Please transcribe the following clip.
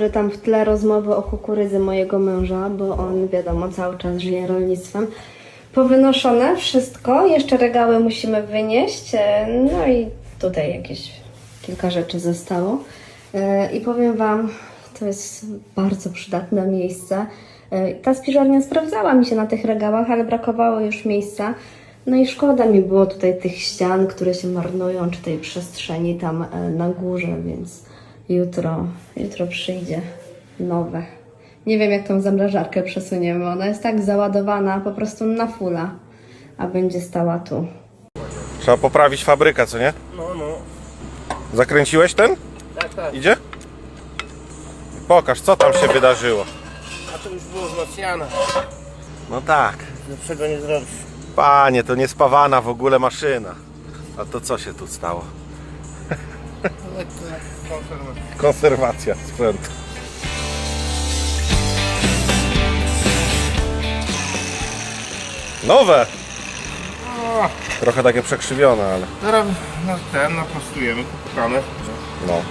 że tam w tle rozmowy o kukurydzy mojego męża, bo on wiadomo cały czas żyje rolnictwem. Powynoszone wszystko, jeszcze regały musimy wynieść, e, no i tutaj jakieś kilka rzeczy zostało. E, I powiem Wam, to jest bardzo przydatne miejsce. E, Ta spiżarnia sprawdzała mi się na tych regałach, ale brakowało już miejsca. No i szkoda mi było tutaj tych ścian, które się marnują, czy tej przestrzeni tam na górze, więc jutro, jutro przyjdzie nowe. Nie wiem, jak tą zamrażarkę przesuniemy. Ona jest tak załadowana po prostu na fula, a będzie stała tu. Trzeba poprawić fabrykę, co nie? No, no. Zakręciłeś ten? Tak, tak. Idzie? Pokaż, co tam się wydarzyło. A to już było wzmacniane. No tak. Lepszego nie zrobisz. Panie, to niespawana w ogóle maszyna. A to co się tu stało? Konserwacja. Sprzętu. Nowe! Trochę takie przekrzywione, ale Teraz no, ten naprostujemy, popukamy. no.